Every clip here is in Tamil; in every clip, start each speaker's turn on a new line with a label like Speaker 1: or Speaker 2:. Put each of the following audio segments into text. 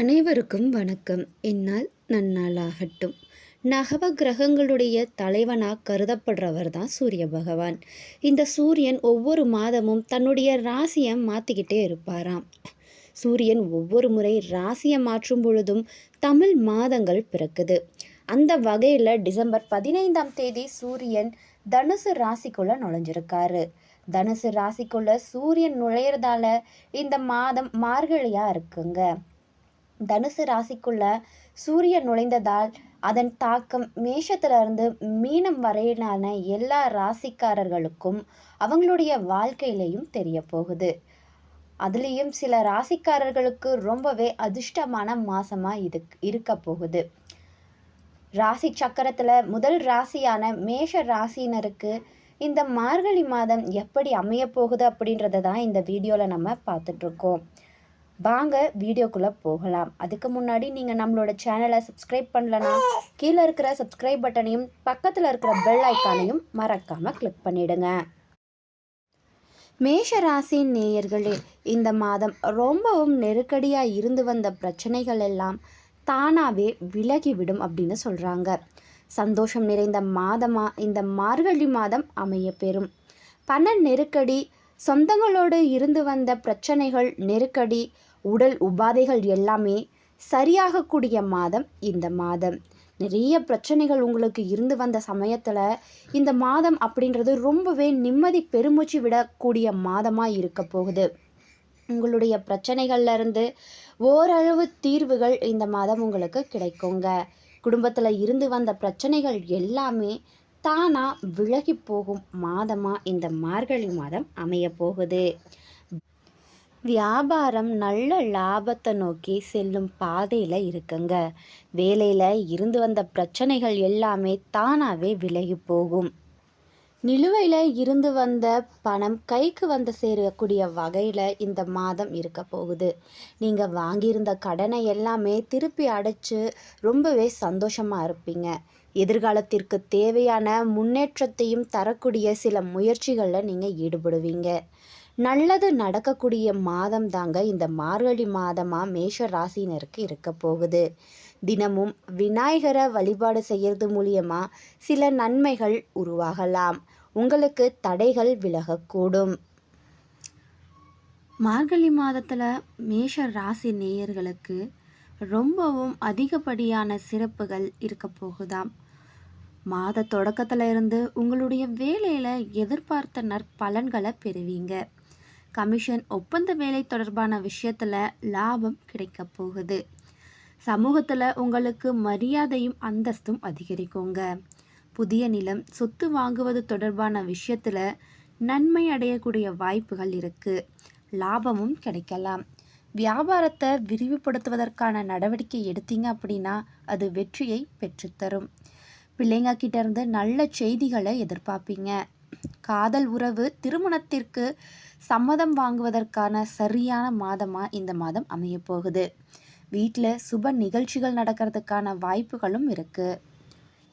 Speaker 1: அனைவருக்கும் வணக்கம். இந்நாள் நன்னாளாகட்டும். நகவ கிரகங்களுடைய தலைவனாக கருதப்படுறவர் தான் சூரிய பகவான். இந்த சூரியன் ஒவ்வொரு மாதமும் தன்னுடைய ராசியை மாற்றிக்கிட்டே இருப்பாராம். சூரியன் ஒவ்வொரு முறை ராசியை மாற்றும் பொழுதும் தமிழ் மாதங்கள் பிறக்குது. அந்த வகையில் டிசம்பர் பதினைந்தாம் தேதி சூரியன் தனுசு ராசிக்குள்ளே நுழைஞ்சிருக்காரு. தனுசு ராசிக்குள்ளே சூரியன் நுழையிறதால இந்த மாதம் மார்கழியாக இருக்குங்க. தனுசு ராசிக்குள்ள சூரியன் நுழைந்ததால் அதன் தாக்கம் மேஷத்திலிருந்து மீனம் வரையிலான எல்லா ராசிக்காரர்களுக்கும் அவங்களுடைய வாழ்க்கையிலையும் தெரிய போகுது. அதுலேயும் சில ராசிக்காரர்களுக்கு ரொம்பவே அதிர்ஷ்டமான மாசமாக இது இருக்க போகுது. ராசி சக்கரத்தில் முதல் ராசியான மேஷ ராசியினருக்கு இந்த மார்கழி மாதம் எப்படி அமைய போகுது அப்படின்றத தான் இந்த வீடியோவில் நம்ம பார்த்துட்ருக்கோம் வாங்க வீடியோக்குள்ளே போகலாம். அதுக்கு முன்னாடி நீங்கள் நம்மளோட சேனலை சப்ஸ்கிரைப் பண்ணலனா கீழே இருக்கிற சப்ஸ்கிரைப் பட்டனையும் பக்கத்தில் இருக்கிற பெல் ஐக்கானையும் மறக்காமல் கிளிக் பண்ணிவிடுங்க மேஷ ராசி நேயர்களே இந்த மாதம் ரொம்பவும் நெருக்கடியாக இருந்து வந்த பிரச்சனைகள் எல்லாம் தானாகவே விலகிவிடும் அப்படின்னு சொல்கிறாங்க சந்தோஷம் நிறைந்த மாதமாக இந்த மார்கழி மாதம் அமைய பெறும். பண நெருக்கடி சொந்தங்களோடு இருந்து வந்த பிரச்சனைகள் நெருக்கடி உடல் உபாதைகள் எல்லாமே சரியாகக்கூடிய மாதம் இந்த மாதம். நிறைய பிரச்சனைகள் உங்களுக்கு இருந்து வந்த சமயத்தில் இந்த மாதம் அப்படின்றது ரொம்பவே நிம்மதி பெருமூச்சு விடக்கூடிய மாதமாக இருக்க போகுது. உங்களுடைய பிரச்சனைகள்லேருந்து ஓரளவு தீர்வுகள் இந்த மாதம் உங்களுக்கு கிடைக்குங்க. குடும்பத்தில் இருந்து வந்த பிரச்சனைகள் எல்லாமே தானாக விலகி போகும் மாதமாக இந்த மார்கழி மாதம் அமைய போகுது. வியாபாரம் நல்ல லாபத்தை நோக்கி செல்லும் பாதையில் இருக்குங்க. வேலையில் இருந்து வந்த பிரச்சனைகள் எல்லாமே தானாகவே விலகி போகும். நிலுவையில் இருந்து வந்த பணம் கைக்கு வந்து சேரக்கூடிய வகையில் இந்த மாதம் இருக்க போகுது. நீங்கள் வாங்கியிருந்த கடனை எல்லாமே திருப்பி அடைச்சு ரொம்பவே சந்தோஷமாக இருப்பீங்க. எதிர்காலத்திற்கு தேவையான முன்னேற்றத்தையும் தரக்கூடிய சில முயற்சிகளில் நீங்கள் ஈடுபடுவீங்க. நல்லது நடக்கக்கூடிய மாதம் தாங்க இந்த மார்கழி மாதமாக மேஷ ராசினருக்கு இருக்க போகுது. தினமும் விநாயகரை வழிபாடு செய்கிறது மூலியமாக சில நன்மைகள் உருவாகலாம். உங்களுக்கு தடைகள் விலகக்கூடும். மார்கழி மாதத்தில் மேஷ ராசி நேயர்களுக்கு ரொம்பவும் அதிகப்படியான சிறப்புகள் இருக்க போகுதாம். மாத தொடக்கத்தில் இருந்து உங்களுடைய வேலையில் எதிர்பார்த்த நற்பலன்களை பெறுவீங்க. கமிஷன் ஒப்பந்த வேலை தொடர்பான விஷயத்தில் லாபம் கிடைக்க போகுது. சமூகத்தில் உங்களுக்கு மரியாதையும் அந்தஸ்தும் அதிகரிக்குங்க. புதிய நிலம் சொத்து வாங்குவது தொடர்பான விஷயத்தில் நன்மை அடையக்கூடிய வாய்ப்புகள் இருக்குது லாபமும் கிடைக்கலாம். வியாபாரத்தை விரிவுபடுத்துவதற்கான நடவடிக்கை எடுத்தீங்க அப்படின்னா அது வெற்றியை பெற்றுத்தரும் பிள்ளைங்க கிட்டேருந்து நல்ல செய்திகளை எதிர்பார்ப்பீங்க. காதல் உறவு திருமணத்திற்கு சம்மதம் வாங்குவதற்கான சரியான மாதமாக இந்த மாதம் அமைய போகுது வீட்டில் சுப நிகழ்ச்சிகள் நடக்கிறதுக்கான வாய்ப்புகளும் இருக்குது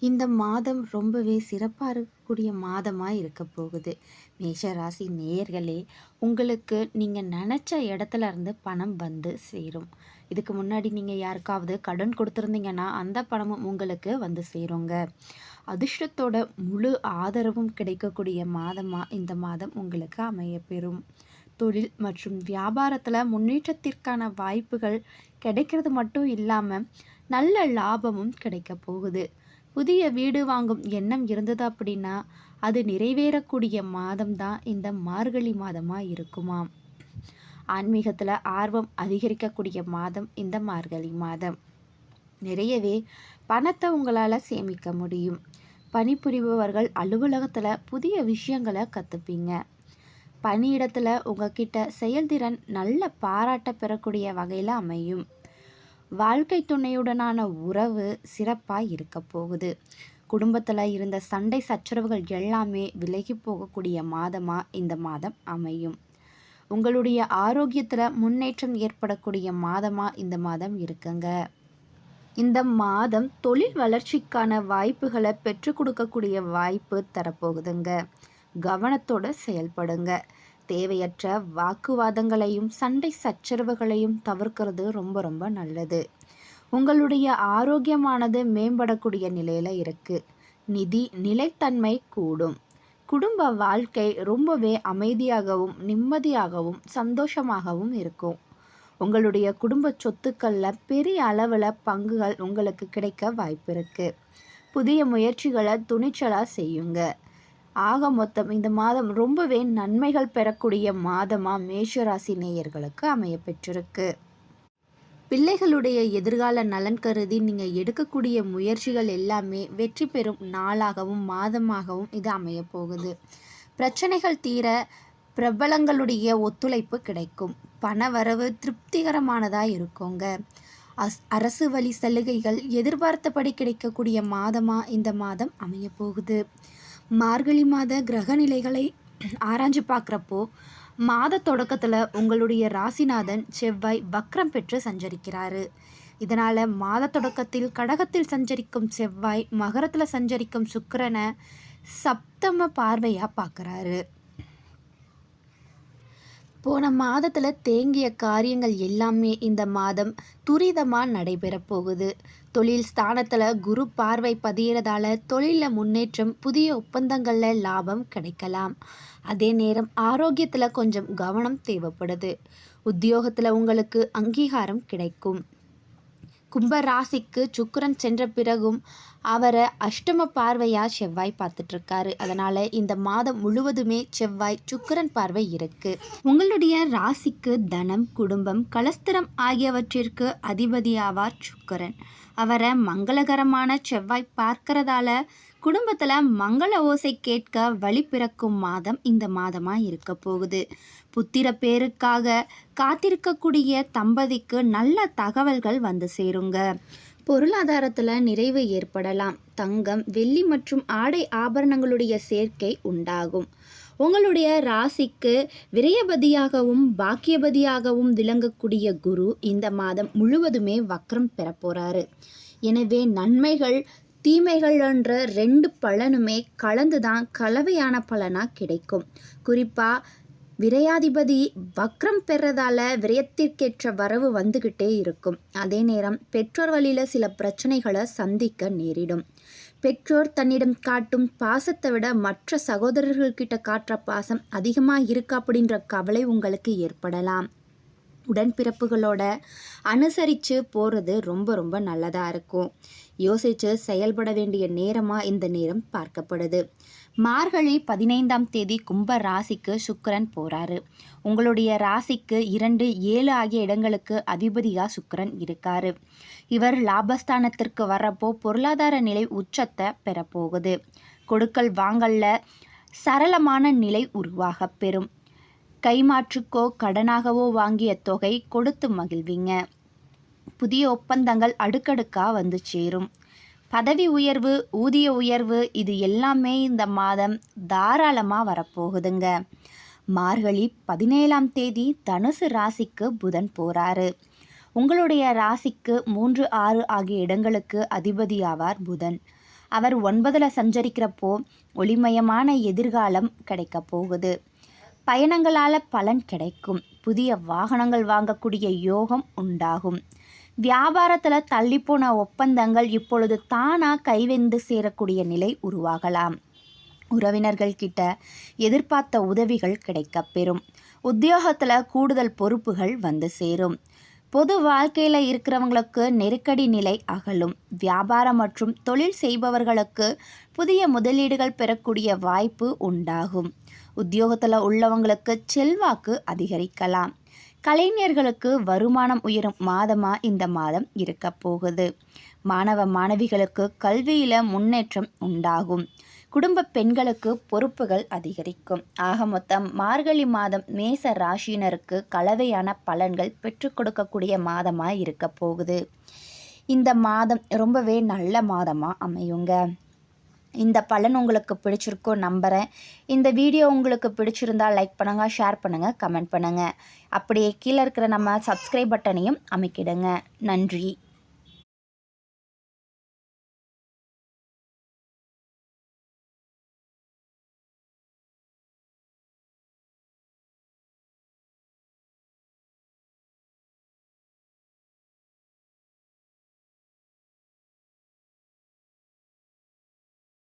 Speaker 1: இந்த மாதம் ரொம்பவே சிறப்பாக இருக்கக்கூடிய மாதமாக இருக்க போகுது. மேஷராசி நேர்களே உங்களுக்கு நீங்கள் நினச்ச இடத்துல இருந்து பணம் வந்து சேரும். இதுக்கு முன்னாடி நீங்கள் யாருக்காவது கடன் கொடுத்துருந்தீங்கன்னா அந்த பணமும் உங்களுக்கு வந்து சேருங்க. அதிர்ஷ்டத்தோட முழு ஆதரவும் கிடைக்கக்கூடிய மாதமாக இந்த மாதம் உங்களுக்கு அமையப்பெறும். தொழில் மற்றும் வியாபாரத்தில் முன்னேற்றத்திற்கான வாய்ப்புகள் கிடைக்கிறது மட்டும் இல்லாமல் நல்ல லாபமும் கிடைக்க போகுது. புதிய வீடு வாங்கும் எண்ணம் இருந்தது அப்படின்னா அது நிறைவேறக்கூடிய மாதம்தான் இந்த மார்கழி மாதமாக இருக்குமாம். ஆன்மீகத்தில் ஆர்வம் அதிகரிக்கக்கூடிய மாதம் இந்த மார்கழி மாதம். நிறையவே பணத்தை உங்களால் சேமிக்க முடியும். பணிபுரிபவர்கள் அலுவலகத்தில் புதிய விஷயங்களை கற்றுப்பீங்க பணியிடத்தில் உங்ககிட்ட செயல்திறன் நல்ல பாராட்ட பெறக்கூடிய வகையில் அமையும். வாழ்க்கை துணையுடனான உறவு சிறப்பாக இருக்க போகுது. குடும்பத்தில் இருந்த சண்டை சச்சரவுகள் எல்லாமே விலகி போகக்கூடிய மாதமாக இந்த மாதம் அமையும். உங்களுடைய ஆரோக்கியத்தில் முன்னேற்றம் ஏற்படக்கூடிய மாதமாக இந்த மாதம் இருக்குங்க. இந்த மாதம் தொழில் வளர்ச்சிக்கான வாய்ப்புகளை பெற்றுக் கொடுக்கக்கூடிய வாய்ப்பு தரப்போகுதுங்க. கவனத்தோடு செயல்படுங்க. தேவையற்ற வாக்குவாதங்களையும் சண்டை சச்சரவுகளையும் தவிர்க்கிறது ரொம்ப ரொம்ப நல்லது. உங்களுடைய ஆரோக்கியமானது மேம்படக்கூடிய நிலையில் இருக்குது நிதி நிலைத்தன்மை கூடும். குடும்ப வாழ்க்கை ரொம்பவே அமைதியாகவும் நிம்மதியாகவும் சந்தோஷமாகவும் இருக்கும். உங்களுடைய குடும்ப சொத்துக்களில் பெரிய அளவில் பங்குகள் உங்களுக்கு கிடைக்க வாய்ப்பு இருக்குது புதிய முயற்சிகளை துணிச்சலாக செய்யுங்க. ஆக மொத்தம் இந்த மாதம் ரொம்பவே நன்மைகள் பெறக்கூடிய மாதமாக மேஷராசி நேயர்களுக்கு அமைய பெற்றிருக்கு பிள்ளைகளுடைய எதிர்கால நலன் கருதி நீங்கள் எடுக்கக்கூடிய முயற்சிகள் எல்லாமே வெற்றி பெறும் நாளாகவும் மாதமாகவும் இது அமைய போகுது. பிரச்சனைகள் தீர பிரபலங்களுடைய ஒத்துழைப்பு கிடைக்கும். பண வரவு திருப்திகரமானதாக இருக்குங்க. அஸ் அரசு வழி சலுகைகள் எதிர்பார்த்தபடி கிடைக்கக்கூடிய மாதமாக இந்த மாதம் அமைய போகுது. மார்கழி மாத கிரக நிலைகளை ஆராய்ஞ்சு பார்க்குறப்போ மாத தொடக்கத்தில் உங்களுடைய ராசிநாதன் செவ்வாய் வக்ரம் பெற்று சஞ்சரிக்கிறாரு. இதனால் மாத தொடக்கத்தில் கடகத்தில் சஞ்சரிக்கும் செவ்வாய் மகரத்தில் சஞ்சரிக்கும் சுக்கரனை சப்தம பார்வையாக பார்க்குறாரு. போன மாதத்தில் தேங்கிய காரியங்கள் எல்லாமே இந்த மாதம் துரிதமாக நடைபெறப் போகுது. தொழில் ஸ்தானத்தில் குரு பார்வை பதிகிறதால தொழிலில் முன்னேற்றம் புதிய ஒப்பந்தங்களில் லாபம் கிடைக்கலாம். அதே நேரம் ஆரோக்கியத்தில் கொஞ்சம் கவனம் தேவைப்படுது. உத்தியோகத்தில் உங்களுக்கு அங்கீகாரம் கிடைக்கும். கும்பராசிக்கு சுக்கரன் சுக்கிரன் சென்ற பிறகும் அவரை அஷ்டம பார்வையாக செவ்வாய் பார்த்துட்ருக்காரு அதனால் இந்த மாதம் முழுவதுமே செவ்வாய் சுக்கரன் பார்வை இருக்குது உங்களுடைய ராசிக்கு தனம் குடும்பம் கலஸ்திரம் ஆகியவற்றிற்கு அதிபதியாவார் சுக்கரன். அவரை மங்களகரமான செவ்வாய் பார்க்கறதால குடும்பத்தில் மங்கள ஓசை கேட்க வழி பிறக்கும் மாதம் இந்த மாதமாக இருக்க போகுது. புத்திர பேருக்காக காத்திருக்கக்கூடிய தம்பதிக்கு நல்ல தகவல்கள் வந்து சேருங்க. பொருளாதாரத்தில் நிறைவு ஏற்படலாம். தங்கம் வெள்ளி மற்றும் ஆடை ஆபரணங்களுடைய சேர்க்கை உண்டாகும். உங்களுடைய ராசிக்கு விரயபதியாகவும் பாக்கியபதியாகவும் விளங்கக்கூடிய குரு இந்த மாதம் முழுவதுமே வக்ரம் பெறப்போகிறாரு எனவே நன்மைகள் தீமைகள் என்ற ரெண்டு பலனுமே கலந்து தான் கலவையான பலனாக கிடைக்கும். குறிப்பாக விரையாதிபதி வக்ரம் பெறதால விரயத்திற்கேற்ற வரவு வந்துக்கிட்டே இருக்கும். அதே நேரம் பெற்றோர் வழியில் சில பிரச்சனைகளை சந்திக்க நேரிடும். பெற்றோர் தன்னிடம் காட்டும் பாசத்தை விட மற்ற சகோதரர்கள்கிட்ட காட்டுற பாசம் அதிகமாக இருக்கா அப்படின்ற கவலை உங்களுக்கு ஏற்படலாம். உடன்பிறப்புகளோட அனுசரித்து போகிறது ரொம்ப ரொம்ப நல்லதாக இருக்கும். யோசித்து செயல்பட வேண்டிய நேரமாக இந்த நேரம் பார்க்கப்படுது. மார்கழி பதினைந்தாம் தேதி கும்ப ராசிக்கு சுக்கரன் போகிறாரு உங்களுடைய ராசிக்கு இரண்டு ஏழு ஆகிய இடங்களுக்கு அதிபதியாக சுக்கரன் இருக்காரு. இவர் லாபஸ்தானத்திற்கு வரப்போ பொருளாதார நிலை உச்சத்தை பெறப்போகுது. கொடுக்கல் வாங்கல்ல சரளமான நிலை உருவாக பெறும். கைமாற்றுக்கோ கடனாகவோ வாங்கிய தொகை கொடுத்து மகிழ்வீங்க. புதிய ஒப்பந்தங்கள் அடுக்கடுக்காக வந்து சேரும். பதவி உயர்வு ஊதிய உயர்வு இது எல்லாமே இந்த மாதம் தாராளமாக வரப்போகுதுங்க. மார்கழி பதினேழாம் தேதி தனுசு ராசிக்கு புதன் போகிறாரு உங்களுடைய ராசிக்கு மூன்று ஆறு ஆகிய இடங்களுக்கு அதிபதியாவார் புதன். அவர் ஒன்பதில் சஞ்சரிக்கிறப்போ ஒளிமயமான எதிர்காலம் கிடைக்க போகுது. பயணங்களால் பலன் கிடைக்கும். புதிய வாகனங்கள் வாங்கக்கூடிய யோகம் உண்டாகும். வியாபாரத்தில் தள்ளிப்போன ஒப்பந்தங்கள் இப்பொழுது தானாக கைவெந்து சேரக்கூடிய நிலை உருவாகலாம். உறவினர்கள் கிட்ட எதிர்பார்த்த உதவிகள் கிடைக்கப்பெறும் உத்தியோகத்தில் கூடுதல் பொறுப்புகள் வந்து சேரும். பொது வாழ்க்கையில் இருக்கிறவங்களுக்கு நெருக்கடி நிலை அகலும். வியாபாரம் மற்றும் தொழில் செய்பவர்களுக்கு புதிய முதலீடுகள் பெறக்கூடிய வாய்ப்பு உண்டாகும். உத்தியோகத்தில் உள்ளவங்களுக்கு செல்வாக்கு அதிகரிக்கலாம். கலைஞர்களுக்கு வருமானம் உயரும் மாதமாக இந்த மாதம் இருக்க போகுது. மாணவ மாணவிகளுக்கு கல்வியில் முன்னேற்றம் உண்டாகும். குடும்ப பெண்களுக்கு பொறுப்புகள் அதிகரிக்கும். ஆக மொத்தம் மார்கழி மாதம் மேச ராசியினருக்கு கலவையான பலன்கள் பெற்றுக் கொடுக்கக்கூடிய மாதமாக இருக்க போகுது. இந்த மாதம் ரொம்பவே நல்ல மாதமாக அமையுங்க. இந்த பலன் உங்களுக்கு பிடிச்சிருக்கோ நம்புகிறேன் இந்த வீடியோ உங்களுக்கு பிடிச்சிருந்தால் லைக் பண்ணுங்கள் ஷேர் பண்ணுங்கள் கமெண்ட் பண்ணுங்கள் அப்படியே கீழே இருக்கிற நம்ம சப்ஸ்கிரைப் பட்டனையும் அமைக்கிடுங்க. நன்றி.